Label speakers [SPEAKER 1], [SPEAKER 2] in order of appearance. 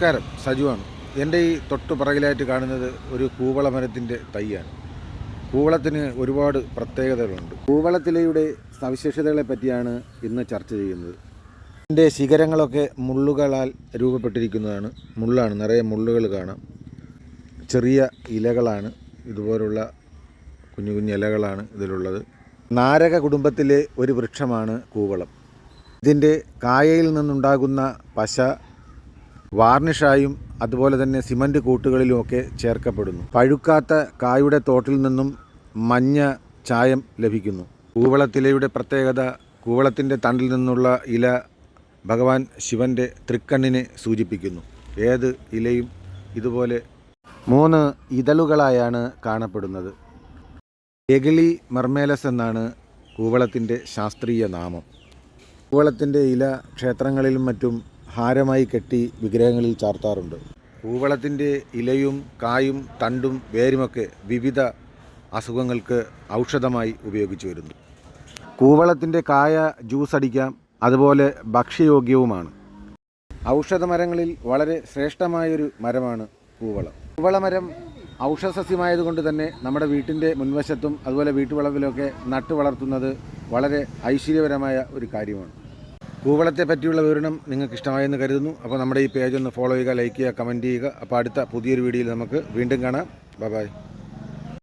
[SPEAKER 1] നമസ്കാരം. സജുവാണ് എന്റെ ഈ തൊട്ട് പിറകിലായിട്ട് കാണുന്നത് ഒരു കൂവള മരത്തിന്റെ തൈയാണ്. കൂവളത്തിന് ഒരുപാട് പ്രത്യേകതകളുണ്ട്. കൂവളത്തിലയുടെ സവിശേഷതകളെ പറ്റിയാണ് ഇന്ന് ചർച്ച ചെയ്യുന്നത്. ഇതിന്റെ ശിഖരങ്ങളൊക്കെ മുള്ളുകളാൽ രൂപപ്പെട്ടിരിക്കുന്നതാണ്. മുള്ളാണ്. നിറയെ മുള്ളുകൾ കാണാം. ചെറിയ ഇലകളാണ്. ഇതുപോലുള്ള കുഞ്ഞു കുഞ്ഞു ഇലകളാണ് ഇതിലുള്ളത്. നാരക കുടുംബത്തിലെ ഒരു വൃക്ഷമാണ് കൂവളം. ഇതിന്റെ കായയിൽ നിന്നുണ്ടാകുന്ന പശ വാർണിഷായും അതുപോലെ തന്നെ സിമന്റ് കൂട്ടുകളിലുമൊക്കെ ചേർക്കപ്പെടുന്നു. പഴുക്കാത്ത കായുടെ തോട്ടിൽ നിന്നും മഞ്ഞ ചായം ലഭിക്കുന്നു. കൂവളത്തിലയുടെ പ്രത്യേകത കൂവളത്തിന്റെ തണ്ടിൽ നിന്നുള്ള ഇല ഭഗവാൻ ശിവന്റെ തൃക്കണ്ണിനെ സൂചിപ്പിക്കുന്നു. ഏത് ഇലയും ഇതുപോലെ മൂന്ന് ഇതളുകളായാണ് കാണപ്പെടുന്നത്. എഗിളി മർമേലസ് എന്നാണ് കൂവളത്തിന്റെ ശാസ്ത്രീയ നാമം. കൂവളത്തിന്റെ ഇല ക്ഷേത്രങ്ങളിലും മറ്റും ഹാരമായി കെട്ടി വിഗ്രഹങ്ങളിൽ ചാർത്താറുണ്ട്. കൂവളത്തിന്റെ ഇലയും കായും തണ്ടും വേരുമൊക്കെ വിവിധ അസുഖങ്ങൾക്ക് ഔഷധമായി ഉപയോഗിച്ചു വരുന്നു. കൂവളത്തിന്റെ കായ ജ്യൂസ് അടിക്കാം അതുപോലെ ഭക്ഷ്യയോഗ്യവുമാണ്. ഔഷധമരങ്ങളിൽ വളരെ ശ്രേഷ്ഠമായൊരു മരമാണ് കൂവളം. കൂവളമരം ഔഷധസസ്യമായതുകൊണ്ട് തന്നെ നമ്മുടെ വീട്ടിന്റെ മുൻവശത്തും അതുപോലെ വീട്ടുവളവിലൊക്കെ നട്ടു വളർത്തുന്നത് വളരെ ഐശ്വര്യപരമായ ഒരു കാര്യമാണ്. കൂവളത്തെ പറ്റിയുള്ള വിവരണം നിങ്ങൾക്ക് ഇഷ്ടമായെന്ന് കരുതുന്നു. അപ്പോൾ നമ്മുടെ ഈ പേജ് ഒന്ന് ഫോളോ ചെയ്യുക ലൈക്ക് ചെയ്യുക കമന്റ് ചെയ്യുക. അപ്പോൾ അടുത്ത പുതിയൊരു വീഡിയോയിൽ നമുക്ക് വീണ്ടും കാണാം. Bye bye